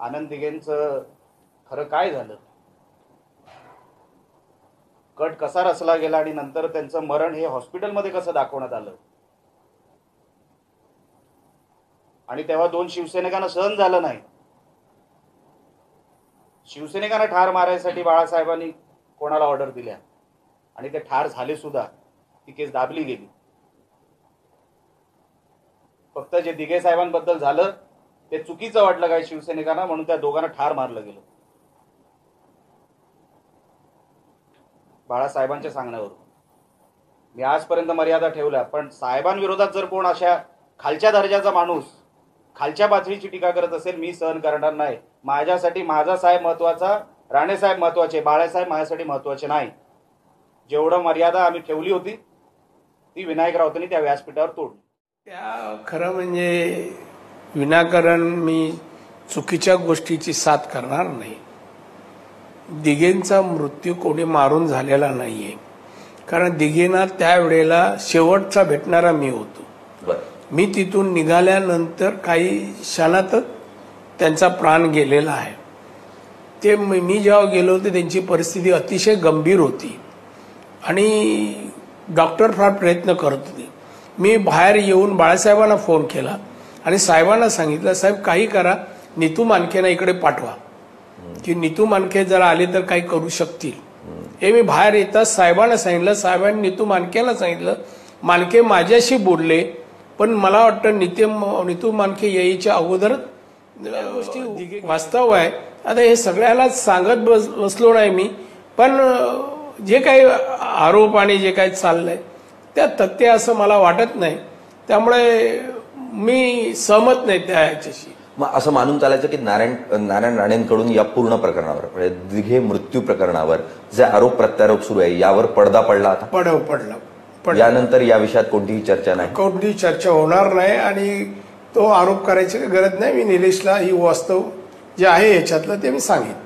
आनंद दिघेंचं खरं काय झालं? कट कसा रचला गेला आणि नंतर त्यांचं मरण हे हॉस्पिटलमध्ये कसं दाखवण्यात आलं? आणि तेव्हा दोन शिवसैनिकांना सहन झालं नाही. शिवसैनिकांना ठार मारायसाठी बाळासाहेबांनी कोणाला ऑर्डर दिल्या? आणि ते ठार झाले सुद्धा. ती केस दाबली गेली. फक्त जे दिघे साहेबांबद्दल झालं ते चुकीचं वाटलं काय शिवसैनिकांना म्हणून त्या दोघांना ठार मारलं गेलं. बाळासाहेबांच्या सांगण्यावरून. मी आजपर्यंत मर्यादा ठेवल्या पण साहेबांविरोधात जर कोण अशा खालच्या दर्जाचा माणूस खालच्या पातळीची टीका करत असेल मी सहन करणार नाही. माझ्यासाठी माझा साहेब महत्त्वाचा राणेसाहेब महत्त्वाचे बाळासाहेब माझ्यासाठी महत्त्वाचे नाही. जेवढं मर्यादा आम्ही ठेवली होती ती विनायक राऊतांनी त्या व्यासपीठावर तोडली. त्या खरं म्हणजे विनाकारण मी चुकीच्या गोष्टीची साथ करणार नाही. दिघेंचा मृत्यू कोणी मारून झालेला नाहीये. कारण दिघेना त्यावेळेला शेवटचा भेटणारा मी होतो. मी तिथून निघाल्यानंतर काही क्षणातच त्यांचा प्राण गेलेला आहे. ते मी मी जेव्हा गेलो होते त्यांची परिस्थिती अतिशय गंभीर होती. आणि डॉक्टर फार प्रयत्न करत होते. मी बाहेर येऊन बाळासाहेबांना फोन केला. आणि साहेबांना सांगितलं साहेब काही करा. नितू मानकेना इकडे पाठवा. की नितू मानके जर आले तर काही करू शकतील. हे मी बाहेर येताच साहेबांना सांगितलं. साहेबांनी नितू मानकेला सांगितलं मानके माझ्याशी बोलले पण मला वाटतं नित्य नितू मानके यायच्या अगोदर गोष्टी वास्तव आहे. आता हे सगळ्याला सांगत बस बसलो नाही मी. पण जे काही आरोप आणि जे काही चाललंय त्या तथ्य असं मला वाटत नाही. त्यामुळे मी सहमत नाही त्या ह्याच्याशी. मग असं मानून चालायचं की नारायण नारायण राणेंकडून या पूर्ण प्रकरणावर म्हणजे दिघे मृत्यू प्रकरणावर जे आरोप प्रत्यारोप सुरू आहे यावर पडदा पडला आता? पडव पडला. पडला. यानंतर या विषयात कोणतीही चर्चा नाही? कोणती चर्चा होणार नाही आणि तो आरोप करायची गरज नाही. मी निलेशला ही वास्तव जे आहे याच्यातलं ते मी सांगितलं